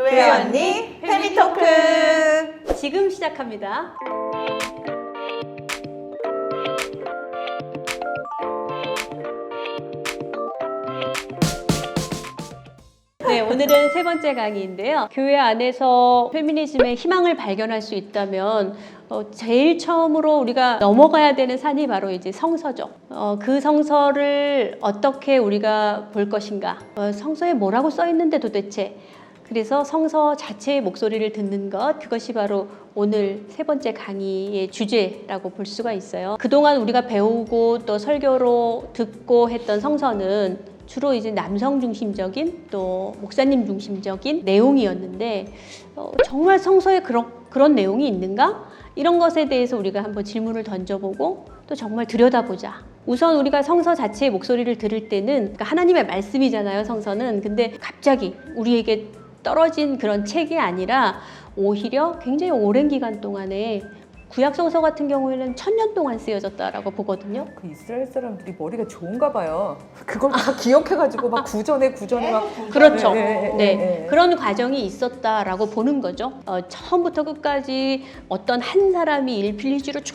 교회 언니 페미 토크 지금 시작합니다. 네, 오늘은 세 번째 강의인데요. 교회 안에서 페미니즘의 희망을 발견할 수 있다면 어, 제일 처음으로 우리가 넘어가야 되는 산이 바로 이제 성서죠. 어, 그 성서를 어떻게 우리가 볼 것인가? 어, 성서에 뭐라고 써 있는데 도대체? 그래서 성서 자체의 목소리를 듣는 것, 그것이 바로 오늘 세 번째 강의의 주제라고 볼 수가 있어요. 그동안 우리가 배우고 또 설교로 듣고 했던 성서는 주로 이제 남성 중심적인 또 목사님 중심적인 내용이었는데 어, 정말 성서에 그런 그런 내용이 있는가? 이런 것에 대해서 우리가 한번 질문을 던져보고 또 정말 들여다보자. 우선 우리가 성서 자체의 목소리를 들을 때는 그러니까 하나님의 말씀이잖아요, 성서는. 근데 갑자기 우리에게 떨어진 그런 책이 아니라 오히려 굉장히 오랜 기간 동안에 구약 성서 같은 경우에는 천년 동안 쓰여졌다라고 보거든요. 그 이스라엘 사람들이 머리가 좋은가 봐요 그걸 다 기억해가지고 막 구전에 구전에 막 그렇죠. 네, 네, 네, 네. 그런 과정이 있었다라고 보는 거죠. 어, 처음부터 끝까지 어떤 한 사람이 일필리주로 쫙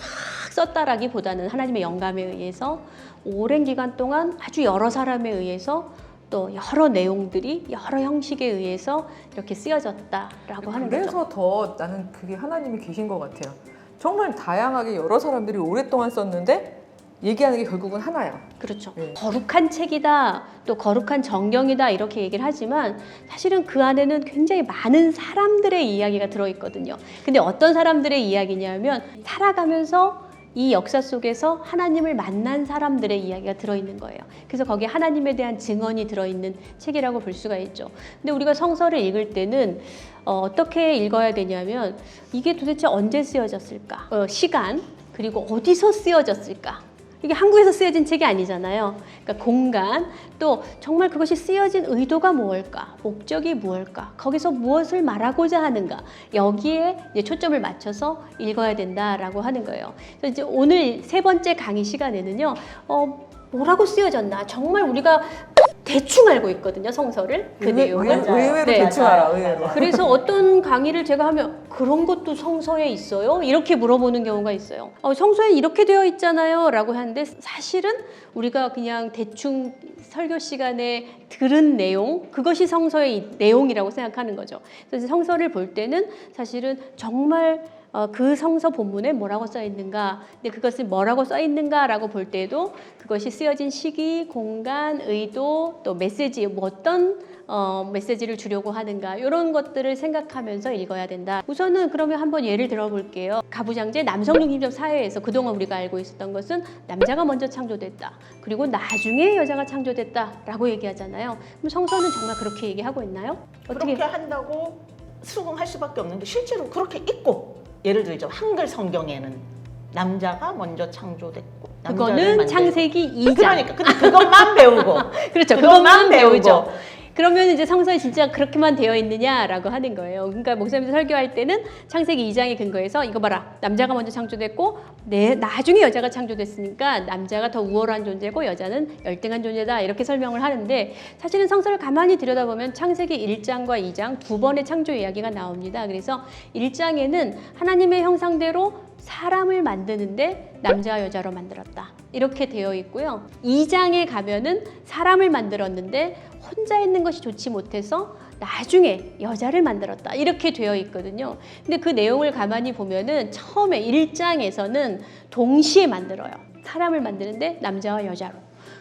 썼다라기보다는 하나님의 영감에 의해서 오랜 기간 동안 아주 여러 사람에 의해서 또 여러 내용들이 여러 형식에 의해서 이렇게 쓰여졌다라고 하는 거죠. 그래서 더 나는 그게 하나님이 계신 것 같아요 정말 다양하게 여러 사람들이 오랫동안 썼는데 얘기하는 게 결국은 하나야 그렇죠. 네. 거룩한 책이다, 또 거룩한 정경이다 이렇게 얘기를 하지만 사실은 그 안에는 굉장히 많은 사람들의 이야기가 들어있거든요. 근데 어떤 사람들의 이야기냐면 살아가면서 이 역사 속에서 하나님을 만난 사람들의 이야기가 들어있는 거예요. 그래서 거기에 하나님에 대한 증언이 들어있는 책이라고 볼 수가 있죠. 근데 우리가 성서를 읽을 때는 어, 떻게 읽어야 되냐면 이게 도대체 언제 쓰여졌을까? 어, 시간, 그리고 어디서 쓰여졌을까? 이게 한국에서 쓰여진 책이 아니잖아요. 그러니까 공간, 또 정말 그것이 쓰여진 의도가 무엇일까? 목적이 무엇일까? 거기서 무엇을 말하고자 하는가? 여기에 초점을 맞춰서 읽어야 된다라고 하는 거예요. 그래서 이제 오늘 세 번째 강의 시간에는요, 어, 뭐라고 쓰여졌나? 정말 우리가 대충 알고 있거든요, 성서를. 그 의외, 내용을. 의외, 의외로 네. 대충 알아 의외로 그래서 어떤 강의를 제가 하면 그런 것도 성서에 있어요? 이렇게 물어보는 경우가 있어요. 어, 성서에 이렇게 되어 있잖아요. 라고 하는데 사실은 우리가 그냥 대충 설교 시간에 들은 내용, 그것이 성서의 이- 내용이라고 생각하는 거죠. 그래서 성서를 볼 때는 사실은 정말 어, 그 성서 본문에 뭐라고 써 있는가, 근데 그것을 뭐라고 써 있는가라고 볼 때도 그것이 쓰여진 시기, 공간, 의도, 또 메시지, 뭐 어떤 어, 메시지를 주려고 하는가 이런 것들을 생각하면서 읽어야 된다. 우선은 그러면 한번 예를 들어볼게요. 가부장제 남성 중심적 사회에서 그동안 우리가 알고 있었던 것은 남자가 먼저 창조됐다. 그리고 나중에 여자가 창조됐다라고 얘기하잖아요. 그럼 성서는 정말 그렇게 얘기하고 있나요? 어떻게? 그렇게 한다고 수긍할 수밖에 없는데 실제로 그렇게 있고 예를 들죠 한글 성경에는 남자가 먼저 창조됐고 남자를 그거는. 창세기 2장. 그러니까 근데 그것만 배우고 그렇죠. 그것만 그것만 배우죠. 배우고. 그러면 이제 성서에 진짜 그렇게만 되어 있느냐라고 하는 거예요. 그러니까 목사님들 설교할 때는 창세기 2장에 근거해서 이거 봐라. 남자가 먼저 창조됐고 내 나중에 여자가 창조됐으니까 남자가 더 우월한 존재고 여자는 열등한 존재다. 이렇게 설명을 하는데 사실은 성서를 가만히 들여다보면 창세기 1장과 2장 두 번의 창조 이야기가 나옵니다. 그래서 1장에는 하나님의 형상대로 사람을 만드는데 남자와 여자로 만들었다. 이렇게 되어 있고요. 2장에 가면은 사람을 만들었는데 혼자 있는 것이 좋지 못해서 나중에 여자를 만들었다. 이렇게 되어 있거든요. 근데 그 내용을 가만히 보면은 처음에 1장에서는 동시에 만들어요. 사람을 만드는데 남자와 여자로.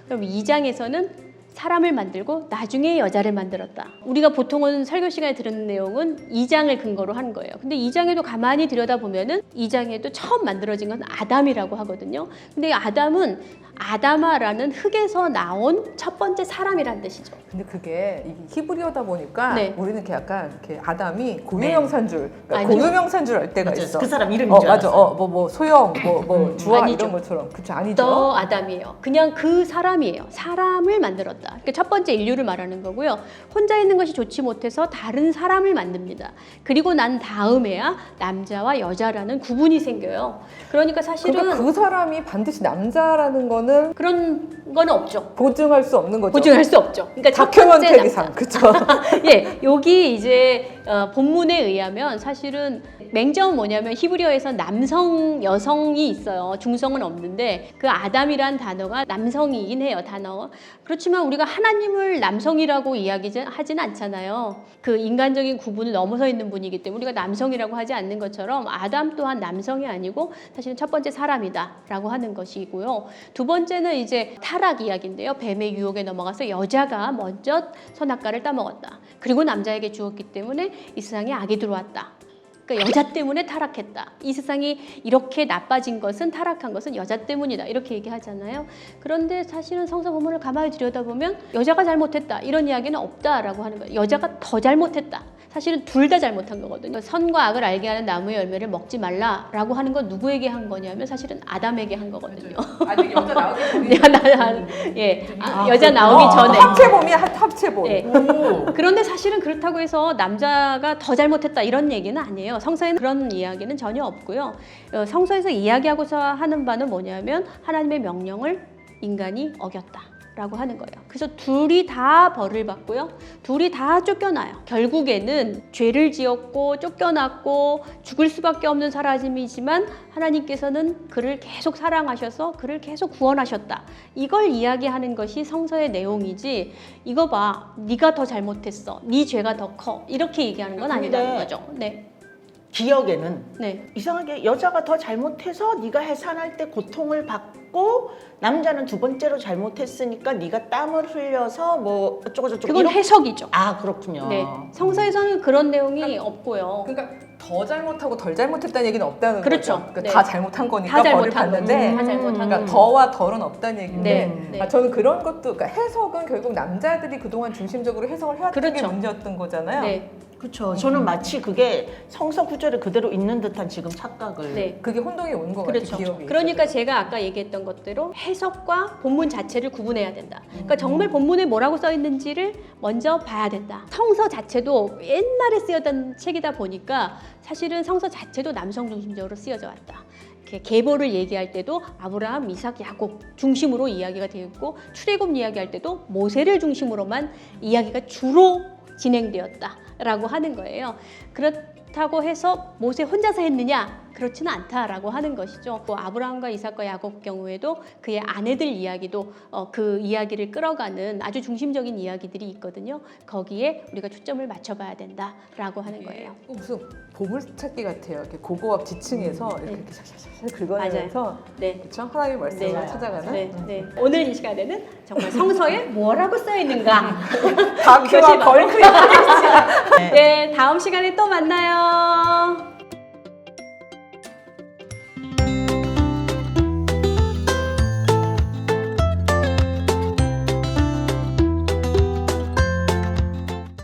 그럼 2장에서는 사람을 만들고 나중에 여자를 만들었다. 우리가 보통은 설교 시간에 들은 내용은 2장을 근거로 한 거예요. 근데 2장에도 가만히 들여다보면은 2장에도 처음 만들어진 건 아담이라고 하거든요. 근데 이 아담은 아다마라는 흙에서 나온 첫 번째 사람이란 뜻이죠. 근데 그게 히브리어다 보니까 네. 우리는 이렇게 약간 이렇게 아담이 네. 고유명사인 줄, 그러니까 아니요. 고유명사인 줄 알 때가 맞아요. 있어. 그 사람 이름인 어 줄 맞아. 어뭐 뭐 소영, 뭐뭐 음, 주아 아니죠. 이런 것처럼 그치 아니죠? 더 아담이에요. 그냥 그 사람이에요. 사람을 만들었다. 그러니까 첫 번째 인류를 말하는 거고요. 혼자 있는 것이 좋지 못해서 다른 사람을 만듭니다. 그리고 난 다음에야 남자와 여자라는 구분이 생겨요. 그러니까 사실은 그러니까 그 사람이 반드시 남자라는 거는 거는 그런 건 없죠. 보증할 수 없는 거죠. 보증할 수 없죠. 그러니까 첫 번째 태기상 그쵸? 예, 여기 이제 어, 본문에 의하면 사실은 맹점은 뭐냐면 히브리어에서 남성, 여성이 있어요. 중성은 없는데 그 아담이란 단어가 남성이긴 해요, 단어. 그렇지만 우리가 하나님을 남성이라고 이야기하진 않잖아요. 그 인간적인 구분을 넘어서 있는 분이기 때문에 우리가 남성이라고 하지 않는 것처럼 아담 또한 남성이 아니고 사실은 첫 번째 사람이다라고 하는 것이고요. 두 번째는 이제 타락 이야기인데요. 뱀의 유혹에 넘어가서 여자가 먼저 선악과를 따먹었다. 그리고 남자에게 주었기 때문에 이 세상에 악이 들어왔다. 그러니까 여자 때문에 타락했다. 이 세상이 이렇게 나빠진 것은 타락한 것은 여자 때문이다. 이렇게 얘기하잖아요. 그런데 사실은 성서 본문을 가만히 들여다보면 여자가 잘못했다. 이런 이야기는 없다라고 하는 거예요. 여자가 더 잘못했다. 사실은 둘 다 잘못한 거거든요. 선과 악을 알게 하는 나무의 열매를 먹지 말라라고 하는 건 누구에게 한 거냐면 사실은 아담에게 한 거거든요. 아직 여자 나오기 전에 야, 나, 나, 예, 아, 아, 여자 그렇구나. 나오기 어, 전에. 합체범이야 합- 합체범. 예. 오. 그런데 사실은 그렇다고 해서 남자가 더 잘못했다 이런 얘기는 아니에요. 성서에는 그런 이야기는 전혀 없고요. 어, 성서에서 이야기하고자 하는 바는 뭐냐면 하나님의 명령을 인간이 어겼다. 라고 하는 거예요. 그래서 둘이 다 벌을 받고요. 둘이 다 쫓겨나요. 결국에는 죄를 지었고 쫓겨났고 죽을 수밖에 없는 사람이지만 하나님께서는 그를 계속 사랑하셔서 그를 계속 구원하셨다. 이걸 이야기하는 것이 성서의 내용이지 이거 봐 네가 더 잘못했어 네 죄가 더 커 이렇게 얘기하는 건 아니라는 거죠 네 기억에는 네. 이상하게 여자가 더 잘못해서 네가 해산할 때 고통을 받고 남자는 두 번째로 잘못했으니까 네가 땀을 흘려서 뭐 어쩌고 저쩌고 그건 이렇게- 해석이죠 아 그렇군요. 네 성서에서는 그런 내용이 없고요 그러니까 더 잘못하고 덜 잘못했다는 얘기는 없다는 그렇죠. 거죠. 그러니까 네. 다 잘못한 거니까 다 벌을 잘못한 받는데. 다 잘못한 그러니까. 더와 덜은 없다는 얘기인데 네, 네. 아, 저는 그런 것도 그러니까 해석은 결국 남자들이 그동안 중심적으로 해석을 해왔던 게 그렇죠. 문제였던 거잖아요. 네, 그렇죠. 저는 마치 그게 성서 구절에 그대로 있는 듯한 지금 착각을. 네. 그게 혼동이 오는 것 그렇죠. 같아요. 기억이. 그러니까 제가 아까 얘기했던 것대로 해석과 본문 자체를 구분해야 된다. 그러니까 정말 본문에 뭐라고 써 있는지를 먼저 봐야 된다. 성서 자체도 옛날에 쓰였던 책이다 보니까 사실은 성서 자체도 남성 중심적으로 쓰여져 왔다. 이렇게 계보를 얘기할 때도 아브라함, 이삭, 야곱 중심으로 이야기가 되어 있고 출애굽 이야기할 때도 모세를 중심으로만 이야기가 주로 진행되었다라고 하는 거예요. 그렇 다고 해서 모세 혼자서 했느냐? 그렇지는 않다라고 하는 것이죠. 또 아브라함과 이삭과 야곱 경우에도 그의 아내들 이야기도 어, 그 이야기를 끌어가는 아주 중심적인 이야기들이 있거든요. 거기에 우리가 초점을 맞춰봐야 된다라고 하는 거예요. 또 무슨 보물찾기 같아요. 이렇게 고고학 지층에서 이렇게, 네. 이렇게 샤샤샤 긁어내면서 네. 그렇죠? 하나님의 말씀을 네. 찾아가는 네, 음. 네. 오늘 이 시간에는 정말 성서에 뭐라고 써 있는가? 다큐와 이것이 바로- 걸크 네, 다음 시간에 또 만나요. 안녕